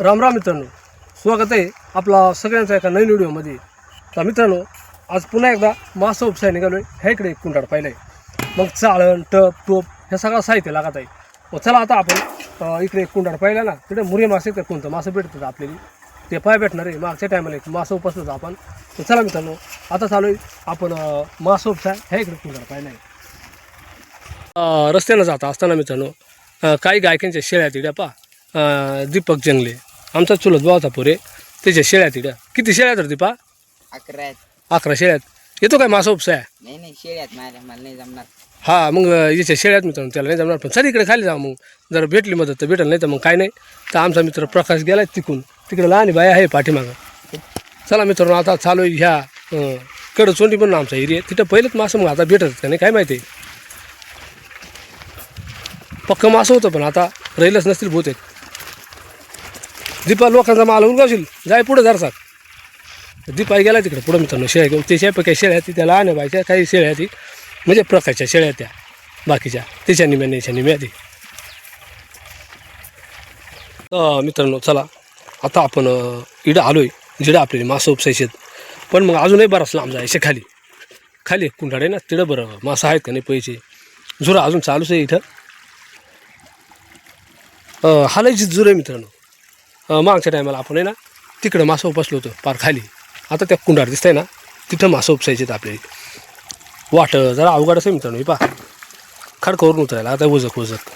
राम राम मित्रांनो स्वागत आहे आपला सगळ्यांचा एका नवीन व्हिडिओमध्ये. तर मित्रांनो आज पुन्हा एकदा मासा उपसाय निघालो आहे ह्या इकडे कुंडाळ पाहिलं आहे मग चाळण टप टोप हे सगळं साहित्य लागत आहे. मग चला आता आपण इकडे एक कुंडाळ पाहिलं ना तिकडे मुरे मासे तर कोणतं मासं भेटतात आपल्याला? ते पाय भेटणार आहे. मागच्या टायमाला एक मासं उपसलं होतं आपण. तर चला मित्रांनो आता चालू आहे आपण मासा उपसाय ह्या इकडे कुंडाळ पाहिलं आहे रस्त्यानं जाता असताना मित्रांनो काही गायकांच्या शेळ्या तिड्या पा दीपक जंगले. आमचा चुलत भावाचा पोरे. त्याच्या शेळ्या तिड्या किती शेळ्या तर दीपा अकरा आहेत अकरा शेळ्यात. येतो काय मासा उपसा? नाही नाही शेळ्यात. माझ्या मला नाही जमणार. हा मग याच्या शेळ्यात मित्रांनो त्याला नाही जमणार. पण चल इकडे खाली जा मग. जर भेटली मदत तर भेटेल नाही तर मग काय नाही. तर आमचा मित्र प्रकाश गेला तिकून. तिकडे लहान बाई आहे पाठीमागं. चला मित्रांनो आता चालू आहे ह्या अ, कडचोंडी म्हणून आमचा एरिया. तिथं पहिलेच मासं मग आता भेटत का नाही काय माहिती? पक्क मासं होतं पण आता राहिलंच नसतील बहुतेक. दीपा लोकांचा माल होऊन गावशील जाय पुढे जरसा दीपाई गेला तिकडे पुढं मित्रांनो शेळ्या घेऊन. त्याच्या काही शेळ्या ती त्याला लहान बायच्या काही शेळ्या ती. म्हणजे प्रकारच्या शेळ्या त्या. बाकीच्या. त्याच्या निम्या याच्या निम्या ती. मित्रांनो चला. आता आपण इडं आलो आहे जिडं आपल्याला मासं उपसायचे पण मग अजूनही बराच लांब जायचे खाली. खाली कुंडाडे ना तिडं बरं. मासं आहेत का नाही पैसे. झुरा अजून चालूच आहे इथं. हालायची जुर मित्रांनो. मागच्या टायमाला आपण आहे ना तिकडं मासं उपसलो होतं पार खाली. आता त्या कुंडार दिसतंय ना तिथं मासं उपसायचे आहेत आपले. वाट जरा अवघड आहे मित्रांनो हे पा खडकवरून उतरायला आता वजक वजक.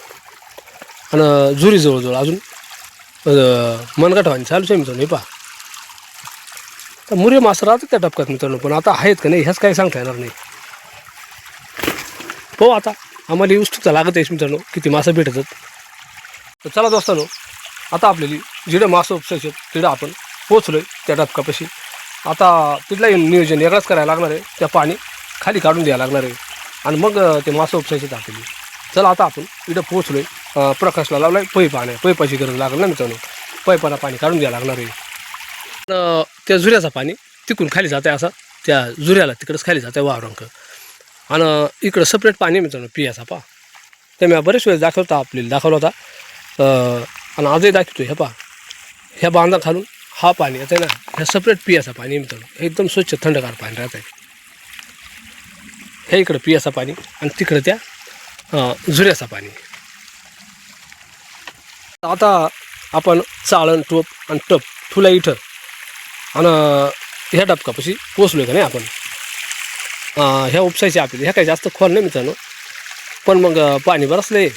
आणि जुरी जवळजवळ अजून मनगटवाणी मनगटवानी चालूच आहे मित्रांनो हे पा तर मुरे मासं राहतात त्या टपक्यात मित्रांनो पण आता आहेत का नाही ह्याच काही सांगता येणार नाही. हो आता आम्हाला उत्सुकता लागत आहे मित्रांनो किती मासं भेटतात. तर चला दोस्तानो आता आपल्याला जिडं मासं उपसायचे तिथं आपण पोचलो आहे त्या टपकापाशी आता तिथलाही नियोजन वेगळंच करायला लागणार आहे त्या पाणी खाली काढून द्यायला लागणार आहे. आणि मग ते मासं उपसायचे आपल्याला. चला आता आपण इथं पोचलो आहे प्रकाशला लावला आहे पै पाण्या पैपाची गरज लागणार ना मित्रांनो. पैपाला पाणी काढून द्यायला लागणार आहे. त्या झुऱ्याचं पाणी तिकडून खाली जात आहे असं त्या झुऱ्याला तिकडंच खाली जात आहे वावरंक. आणि इकडं सपरेट पाणी आहे मित्रांनो पियाचा पा ते मी बरेच वेळेस दाखवता आपल्याला दाखवला होता. आणि आजही दाखवतो ह्या पा ह्या बांधा खालून हा पाणी येतं ना ह्या सपरेट पियाचा पाणी आहे मित्रांनो एकदम स्वच्छ थंडगार पाणी राहत आहे हे इकडं पियाचा पाणी आणि तिकडं त्या झुऱ्याचा पाणी. आता आपण चाळण टोप आणि टप फुला इथं. आणि ह्या टपकापाशी पोचलो का नाही आपण? ह्या उपसायच्या आपल्याला ह्या काही जास्त खोल नाही मित्रांनो. पण मग पाणी बरसलं आहे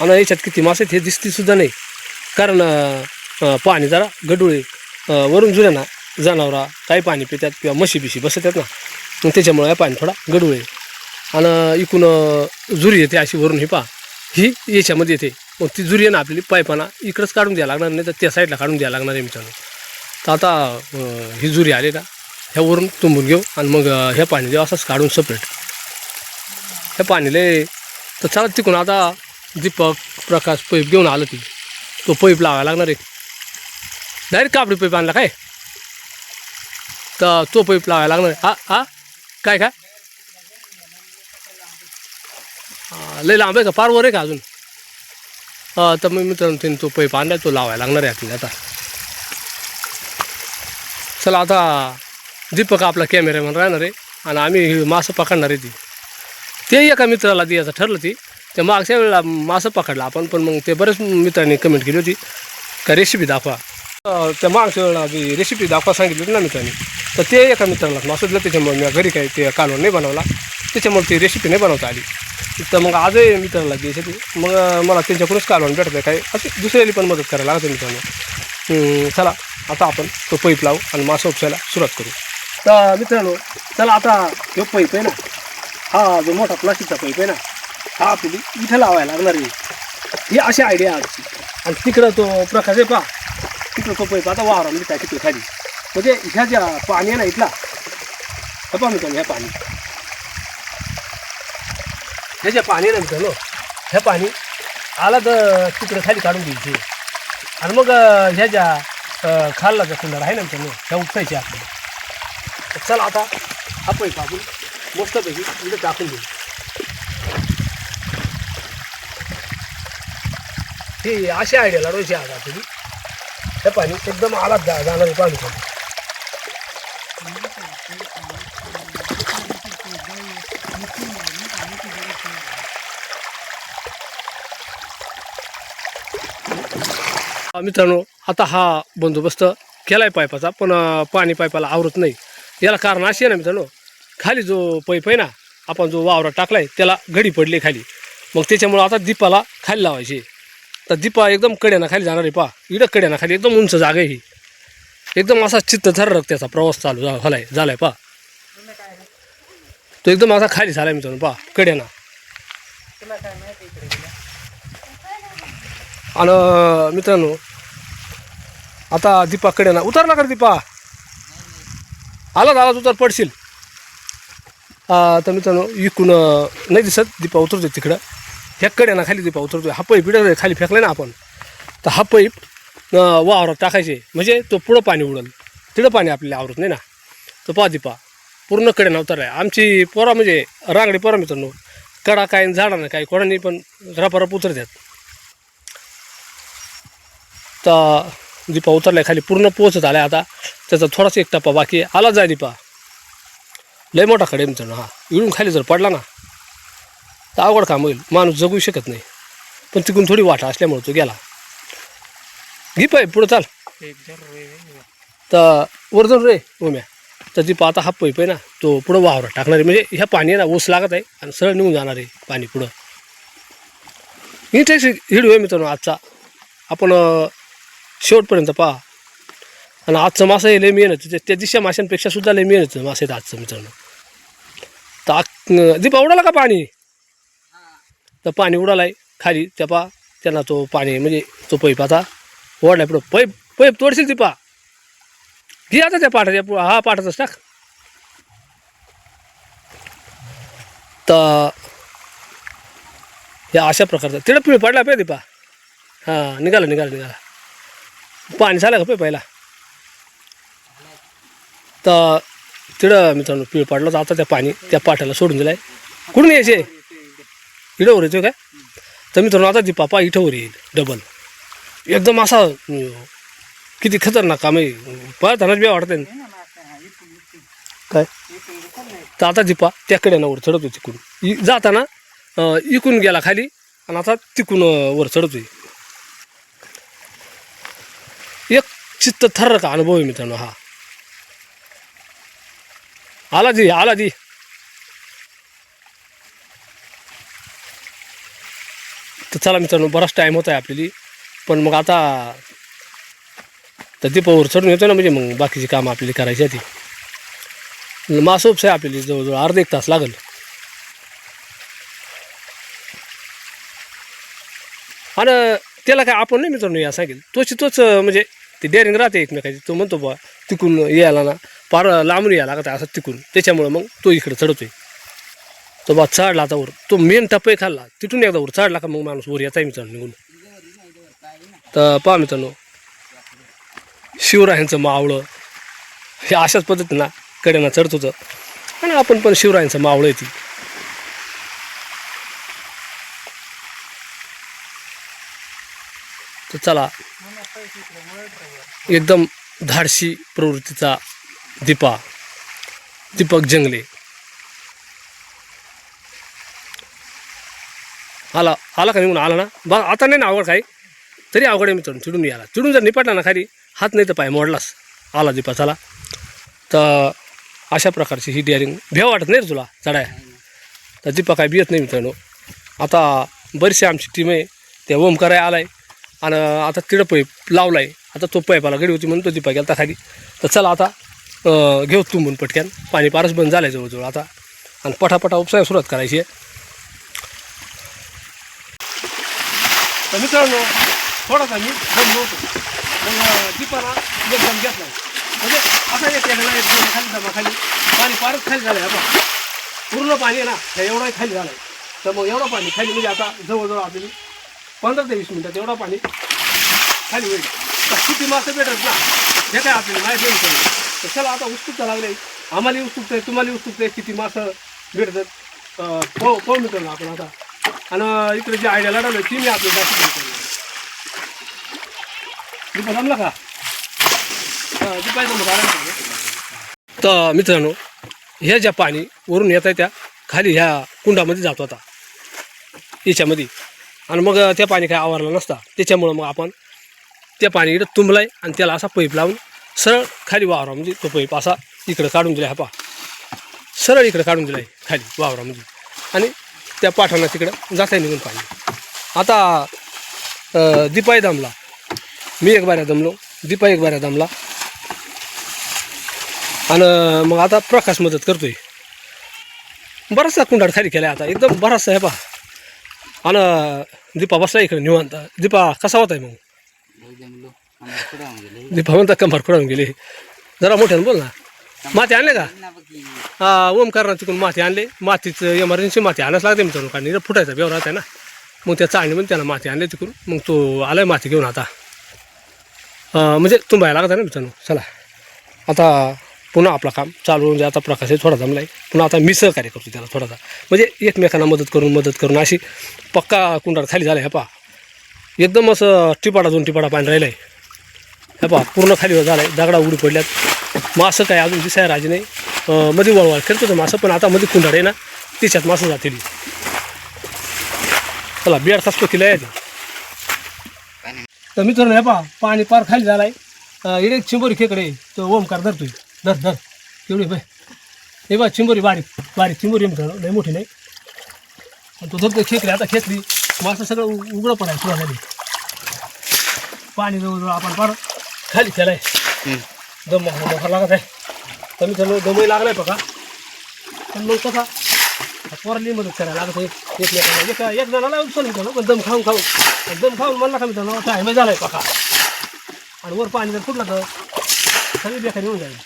आणि याच्यात किती मासे आहेत हे दिसतीसुद्धा नाही. कारण पाणी जरा गडुळे वरून जुन्या ना जनावरा काही पाणी पितात किंवा म्हशी बिशी बसतात ना. मग त्याच्यामुळे हे पाणी थोडा गडूळ. आहे आणि इकून जुरी येते अशी वरून ही पा ही याच्यामध्ये येते. मग ती जुरी आहे ना आपली पायपाना इकडंच काढून द्यायला लागणार नाही तर त्या साईडला काढून द्यायला लागणार आहे मित्रांनो. तर आता ही जुरी आली ना ह्यावरून तुंबून घेऊ आणि मग हे ह्या पाणी देऊ असंच काढून सपरेट ह्या पाणीले तर चालत तिकून आता दीपक प्रकाश पैप घेऊन आलं ती. तो पैप लावायला लागणार आहे. डायरेक्ट कापडी पैप आणला काय? तर तो पैप लावायला लागणार आहे. हा हा. काय काय? लय लांब आहे का? फार वर आहे का अजून? हा तर मग मित्रांनो त्यांनी तो पैप आणला तो लावायला लागणार आहे आपल्याला आता. चला आता दीपक आपला कॅमेरामॅन राहणार आहे आणि आम्ही मासं पकडणार आहे ती. ते एका मित्राला द्यायचं ठरलं ती. त्या मागच्या वेळेला मासं पकडला. आपण पण मग ते बरेच मित्रांनी कमेंट केली होती. का रेसिपी दाखवा. त्या मागच्या वेळेला ती रेसिपी दाखवा सांगितली होती ना मित्रांनी. तर ते एका मित्राला मासं दिलं. त्याच्यामुळे मी घरी काही ते कालवण नाही बनवला. त्याच्यामुळे ती रेसिपी नाही बनवता आली. तर मग आजही मित्राला द्यायची ती मग मला त्यांच्याकडूनच कालवण भेटत आहे काही. असं दुसऱ्याला पण मदत करायला लागते मित्रांनो. चला आता आपण तो पैप लावू आणि मासं उपसायला सुरुवात करू. तर मित्रांनो चला आता जो पैप आहे ना हा जो मोठा प्लास्टिकचा पैप आहे ना हा आपली इथं लावायला लागणार आहे. ही अशी आयडिया आमची आणि तिकडं तो प्रकाश आहे पा तिकडं तो पैसा आता वावरामध्ये काय तिकडे खाली. म्हणजे ह्या ज्या पाणी आहे ना इथला हे पहा मित्रांनो ह्या पाणी. हे जे पाणी आहे ना मित्रांनो ह्या पाणी आला तर तिकडं खाली काढून घ्यायची. आणि मग ह्या ज्या खाल्ला जा ज्या कुंडार आहे ना मित्रांनो ह्या उपसायच्या. आपल्याला चला आता हा पैसा आपण. मस्तपैकी इथं टाकून देऊ. हे अशी आयडिया लढवायची आता तुम्ही. हे पाणी एकदम आला जा जाणार पाणी पण मित्रांनो आता हा बंदोबस्त केलाय पाईपाचा पण पाणी पाईपाला आवरत नाही. याला कारण अशी आहे ना मित्रांनो खाली जो पैप आहे ना आपण जो वावरात टाकलाय त्याला घडी पडली खाली. मग त्याच्यामुळं आता दीपाला खाली लावायची. तर दीपा एकदम कड्याना खाली जाणार आहे पा इकडं कड्याना खाली एकदम उंच जागा आहे ही. एकदम असा चित्त थरक त्याचा प्रवास चालू झा- झालाय झालाय पा तो एकदम असा खाली झालाय मित्रांनो पा कड्याना आणि मित्रांनो आता दीपा कड्याना उतरला का कर दीपा? आलाच आलाच उतर पडशील. तर मित्रांनो इकून नाही दिसत दीपा उतरतोय तिकडं. ह्या कड्यानं खाली दीपा उतरतो हा पाईप इकडं खाली फेकलाय ना आपण तर हा पाईप वावरात टाकायचे. म्हणजे तो पुढं पाणी उडल. तिथं पाणी आपल्याला आवरत नाही ना. तर पहा दीपा पूर्ण कड्यानं उतरलाय आमची पोरा म्हणजे रांगडी पोरा मित्रांनो कडा काय झाडा नाही काही कोणानी पण रपारप उतरतात तर दीपा उतरलाय खाली पूर्ण पोचत आलाय आता. त्याचा थोडासा एक टप्पा बाकी आला जाय दीपा. लय मोठा खडे मित्रांनो हा. इळून खाली जर पडला ना तर अवघड काम होईल. माणूस जगू शकत नाही. पण तिकडून थोडी वाटा असल्यामुळे तो गेला. घे पाय पुढं चाल. तर वरजण रे उम्या. तर ती आता हा पाईप आहे ना तो पुढं वावरा टाकणार आहे. म्हणजे ह्या पाणी आहे ना ऊस लागत आहे आणि सरळ निघून जाणार आहे पाणी पुढं. इंटरेस्ट हिडू आहे मित्रांनो आजचा. आपण शेवटपर्यंत पहा. आणि आजचं मासं हे लय मेहनत त्या दिशा माशांपेक्षा सुद्धा लय मेहनत मासे आहेत आजचं मित्रांनो. तर आ- दीपा उडाला का पाणी? तर पाणी उडालाय खाली त्या पा त्यांना तो पाणी म्हणजे तो पैप आता ओढलाय पुढं. पैप पैप तोडशील दीपा घे आता त्या पाठाच्या पु- हा पाठाचाच टाक. तर या अशा प्रकारचा. तिथं पिळ पडला पाहिजे दीपा हां निघाला निघाला निघाला. पाणी झालं का पे पहिला? तर तिथं मित्रांनो पिळ पाडला तर आता त्या पाणी त्या पाठाला सोडून दिलाय. कुठून यायचे? इकडं वर येतो काय? तर मित्रांनो आता दीपा पा इथं वर येईल डबल एकदम असा किती खतरनाक काम आहे. पाहतानाच बी वाटतं. काय. तर आता दीपा त्याकडे ना वर चढवतो तिकून जाताना इकून गेला खाली आणि आता तिकून वर चढतोय. एक चित्त थर्र का अनुभव आहे मित्रांनो हा. आला जी आला जी तर चला मित्रांनो बराच टाईम होत आहे आपल्याला. पण मग आता तर दीपावर चढून येतो ना म्हणजे मग बाकीची कामं आपल्याला करायची आहे ती. मासोपस आहे आपल्याला जवळजवळ अर्धा एक तास लागेल. आणि त्याला काय आपण नाही मित्रांनो या सांगेल. तोच तोच म्हणजे ते डेअरिंग राहते एकमेकाची. तो म्हणतो बा तिकून यायला ना पार लांबून यायला लागत असं तिकून. त्याच्यामुळं मग तो इकडे चढतोय. तो बा चढला आता वर. तो मेन टप्पे खाल्ला. तिथून एकदा वर चढला का मग माणूस वर येता मित्रांनो निघून. तर पहा मित्रांनो शिवरायांचं मावळं हे अशाच पद्धतीनं कड्यानं चढत होतं. आणि आपण पण शिवरायांचं मावळं येते तर चला एकदम धाडशी प्रवृत्तीचा दीपा दीपक जंगले. आला आला का निघून आला ना बा आता नाही ना आवड काही? तरी अवघड आहे मित्रांनो चिडून यायला. चिडून जर निपटला ना खाली हात नाही तर पाय मोडलास. आला दीपा चला. तर अशा प्रकारची ही डेअरिंग भेव वाटत नाही रे तुला चढाय तर दीपा काय बियत नाही मित्रांनो. आता बरीचशी आमची टीम आहे ते ओम कराय आहे आणि आता तिकडं लावला आहे आता तो पाईपाला गडी होती म्हणून तो दीपा गेला खाली. तर चला आता घेऊ तुंबून पटक्यान पाणी पारस बंद झालं आहे जवळजवळ आता. आणि पटापटा उपसाय सुरुवात करायची आहे. तर मित्रांनो थोडासा मी दम नव्हतो मग दीपाला एकदम घेतला. म्हणजे असा एक एकाला एक दोन खाली दमा खाली. पाणी फारच खाली झालं आहे आता पूर्ण पाणी आहे ना हे एवढं खाली झालं आहे तर मग एवढं पाणी खाली म्हणजे आता जवळजवळ आपली पंधरा ते वीस मिनटात एवढं पाणी खाली होईल. तर किती मासे भेटत ना हे काय आपल्याला माहिती नाही तर चला आता उत्सुकता लागले. आम्हाला उत्सुकता आहे तुम्हाला उत्सुकता आहे किती मासं भेटतात. पाहू पाहू मित्रांनो आपण आता. आणि इकडे जी आयडिया लढवली ती मी आपल्याला दाखवतो दीपा जमला का? तर मित्रांनो ह्या ज्या पाणी वरून येत आहे त्या खाली ह्या कुंडामध्ये जातो आता याच्यामध्ये. आणि मग त्या पाणी काय आवरलं नसता. त्याच्यामुळं मग आपण त्या पाणी इकडं तुंबलाय आणि त्याला असा पैप लावून सरळ खाली वावरा म्हणजे तो पैप असा इकडं काढून दिला हा पा सरळ इकडं काढून दिलाय खाली वावरामध्ये. आणि त्या पाठांना तिकडं जाता निघून पाणी आता दीपाई दमला. मी एक बाऱ्या दमलो. दीपा एक बाऱ्या दमला. आणि मग आता प्रकाश मदत करतोय. बराचसा कुंडाड खाली केला आता. एकदम बराचसा आहे पा आणि दीपा बसला इकडे निवांत. दीपा कसा होता मग? दीपा म्हणता कंबर खुडावून गेले. जरा मोठ्यानं बोल ना. माती आणले का? हा ओमकारनं तिकडून माती आणले. मातीचं एमर्जन्सी माती आणायच लागते मित्रांनो कारण फुटायचा बेव राहते ना. मग त्या चाळणीमध्ये त्यानं माती आणले तिकडून. मग तो आलाय माती घेऊन आता. म्हणजे तुंबायला लागत आहे ना मित्रांनो चला. आता पुन्हा आपलं काम चालू म्हणजे आता प्रकाश आहे थोडा जमला आहे पुन्हा आता मी सहकार्य करतो त्याला थोडासा. म्हणजे एकमेकांना मदत करून मदत करून अशी पक्का कुंडार खाली झाला आहे पा एकदम असं टिपाडा दोन टिपाडा पाणी राहिलं आहे हे पहा पूर्ण खाली झालं आहे दगडा उडी पडल्यात. मासं काय अजून दिसाय राजे नाही. मध्ये वळवळ खेळतो तर मासं पण आता मध्ये कुंडार आहे ना तिच्यात मासं जातील. चला बियाड खासतो किला आहे तर मित्रांनो हे पहा पाणी पार खाली झालं आहे इकडे चिंबोरी खेकडे तो ओमकार धरतोय. धर धर. एवढी बाय हे बा चिंबोरी बारीक बारीक चिंबोरी आहे मित्रांनो मोठी नाही. आणि तो धरतो खेकडे आता खेकडी मासं सगळं उ- उघडं पण आहे झाली. पाणी जवळजवळ आपण पार खाली केलाय. दम मोठा लागत आहे. तर मित्रांनो दमही लागलाय बघा. पण मग कसा? पोरांनी मदत करायला लागत आहे. एकमेकांना एका एक जणाला उचल मित्रांनो पण दम खाऊन खाऊन. दम खाऊन म्हणला का मित्रांनो झाला झालाय पका आणि वर पाणी जर फुटलं तर सगळी बेकारी होऊन जाईल.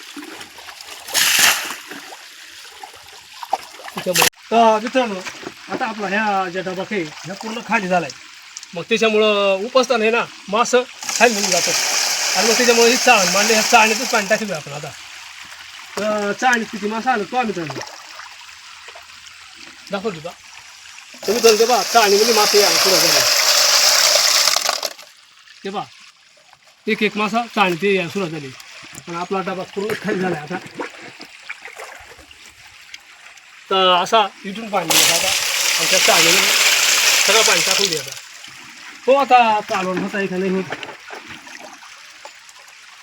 त्याच्यामुळे तर मित्रांनो आता आपला ह्या ज्या डबा आहे ह्या पूर्ण खाली झालाय. मग त्याच्यामुळं उपसताना आहे ना मासं खाली म्हणून जातं आणि मग त्याच्यामुळे ही चाळ मांडले. ह्या चाळणीतच पाणी टाकलं आपण आता. चाळणीत किती मासा आलं? तो आम्ही मित्रांनो दाखवली बा. तुम्ही तर ते बा चाळणीमध्ये मासे यायला सुरू झाले ते बा. एक एक मासा चाळणी ते यायला सुरुवात झाली. आणि आपला डबा पूर्ण खाली झाला आता. तर असा इथून पाणी द्यायचं आता. आणि त्या चाळणीने सगळं पाणी टाकून द्यायचं हो आता कालवण होता का नाही होत.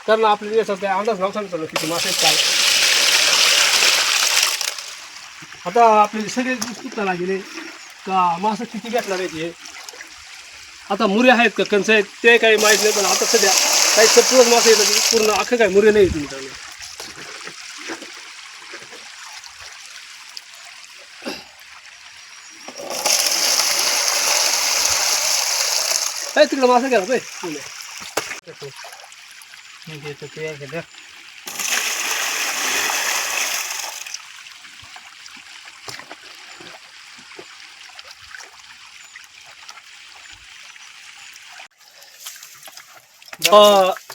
कारण आपल्याला याचा काय अंदाज नव्हता चालू किती मासे आहेत काय. आता आपले सगळे उत्सुकता लागले? का मासं किती भेटणार आहेत हे? आता मुरे आहेत का कंच आहेत? ते काही माहीत नाही पण आता सध्या काही सत्तरच मासे येतात पूर्ण अख्खं काय मुरे नाही येत मित्रांनो काय तिकडं मासा घ्या पाय मी देतो ते आहे का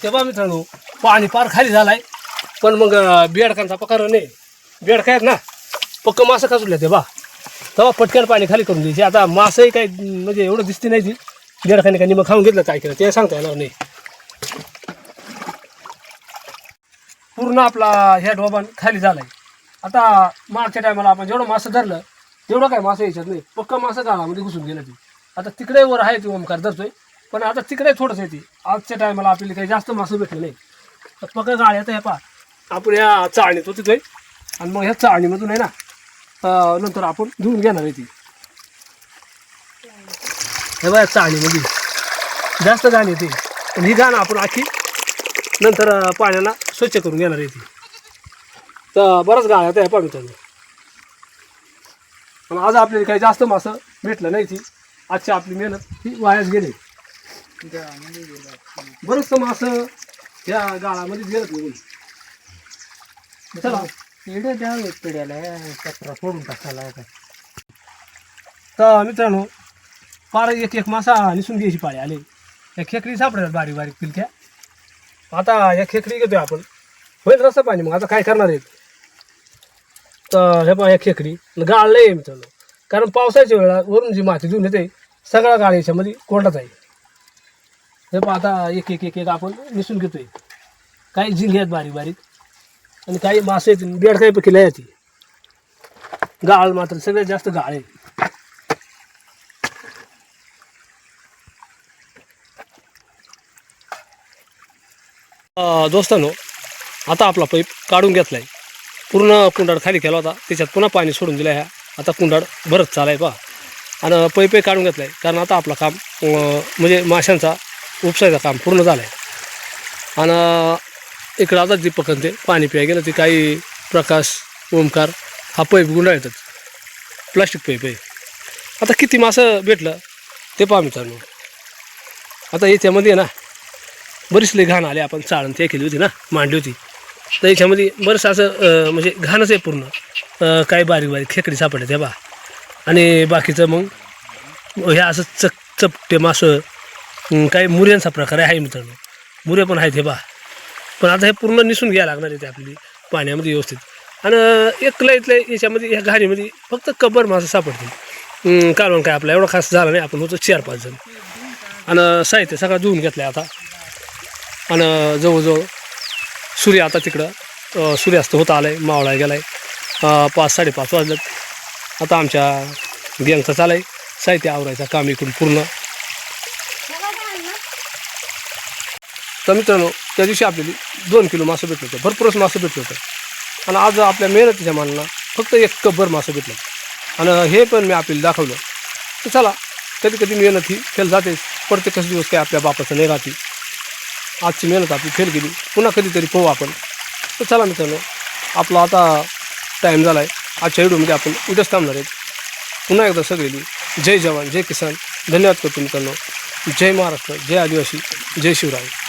तेव्हा मित्रांनो पाणी पार खाली झालाय. पण मग बेडकांचा पकार नाही. बेडका आहेत ना पक्क मासं खासुल्या ते बा. तेव्हा पटकन पाणी खाली करून द्यायची. आता मासंही काही म्हणजे एवढं दिसते नाही ती. बेडकाने काही मग खाऊन घेतलं काय केलं ते सांगता येणार नाही. पूर्ण आपला ह्या डोबान खाली झालाय. आता मागच्या टायमाला आपण जेवढं मासं धरलं तेवढं काय मासं यायच्यात नाही. पक्का मासं गाळामध्ये घुसून गेलं ती. आता तिकडे वर आहे ती ओमकार धरतोय पण आता तिकडे थोडंसं येते आजच्या टायमाला आपल्याला काही जास्त मासं भेटलं नाही. तर पक्क गाळ येतं हे पा आपण ह्या चाळणीत होती आणि मग ह्या चाळणीमधून आहे ना नंतर आपण धुवून घेणार आहे ती. हे बघा चाळणीमध्ये जास्त घाण येते. पण ही घाण आपण आखी नंतर पाण्याला स्वच्छ करून घेणार आहे ती. तर बरंच गाळ येतं हे पा मित्रांनो पण आज आपल्याला काही जास्त मासं भेटलं नाही ती. आजची आपली मेहनत ही वायाच गेली. बरंचसं मासं या गाळामध्ये गेलं निघून चला. द्या पिढ्याला कचरा फोडून टाकायला तर मित्रांनो फार एक एक मासा निसून घ्यायची पाळी आले. या खेकडी सापडतात बारीक बारीक पिलक्या. आता या खेकडी घेतोय आपण. होईल रस्ता पाणी मग. आता काय करणार आहेत? तर हे पहा या खेकडी. गाळ लय आहे मित्रांनो कारण पावसाच्या वेळा वरून जी माती देऊन येते सगळा गाळ याच्यामध्ये कोंडाच आहे. हे पहा आता एक एक एक एक आपण निसून घेतोय. काही झिंगे आहेत बारीक बारीक. आणि काही मासे आहेत. बेड काही पैकी येते गाळ मात्र सगळ्यात जास्त गाळ आहे. दोस्तांनो आता आपला पाईप काढून घेतला आहे पूर्ण कुंडाळ खाली केला होता. त्याच्यात पुन्हा पाणी सोडून दिलं ह्या आता कुंडाळ भरत चालाय पहा. आणि पैपही काढून घेतलाय. कारण आता आपलं काम म्हणजे माशांचा उपसायचं काम पूर्ण झालं आहे आणि इकडं आता जी ते पाणी प्याय गेलं. ते काही प्रकाश ओमकार हा पैप गुंडाळतात प्लास्टिक पैप आहे. आता किती मासं भेटलं ते पहा मित्रांनो. आता याच्यामध्ये आहे ना बरीचले घाण आले आपण चाळण ते केली होती ना मांडली होती. तर याच्यामध्ये बरंच असं म्हणजे घाणच आहे पूर्ण. काही बारीक बारीक खेकडी सापडले ते बा. आणि बाकीचं मग ह्या असं चक चपटे मासं काही मुऱ्यांचा प्रकार आहे मित्रांनो. मुरे पण आहेत हे बा. पण आता हे पूर्ण निसून घ्यायला लागणार आहे ते आपली पाण्यामध्ये व्यवस्थित. आणि एक इथलं याच्यामध्ये ह्या घाणीमध्ये फक्त कबर मासं सापडते कारण काय आपला एवढा खास झाला नाही आपण होतो चार पाच जण. आणि साहित्य सगळं धुवून घेतलं आहे आता. आणि जवळजवळ सूर्य आता तिकडं सूर्यास्त होत आला आहे मावळा गेला आहे पाच साडेपाच वाजलेत. आता आमच्या गँगचा चाला आहे साहित्य आवरायचं काम इकडून पूर्ण. तर मित्रांनो त्या दिवशी आपल्याला दोन किलो मासं भेटलं होतं. भरपूरच मासं भेटलं होतं. आणि आज आपल्या मेहनतीच्या मानाला फक्त एक कपभर मासं भेटलं. आणि हे पण मी आपल्याला दाखवलं. तर चला कधी कधी मेहनत ही फेल जातेच. प्रत्येकच दिवस काय आपल्या बापाचं नाही राहते. आजची मेहनत आपली फेल गेली. पुन्हा कधीतरी पाहू आपण. तर चला मित्रांनो आपला आता टाईम झाला आहे आजच्या व्हिडिओमध्ये आपण उद्याच थांबणार आहेत. पुन्हा एकदा सगळी जय जवान जय किसान. धन्यवाद करतो मित्रांनो. जय महाराष्ट्र जय आदिवासी जय शिवराय.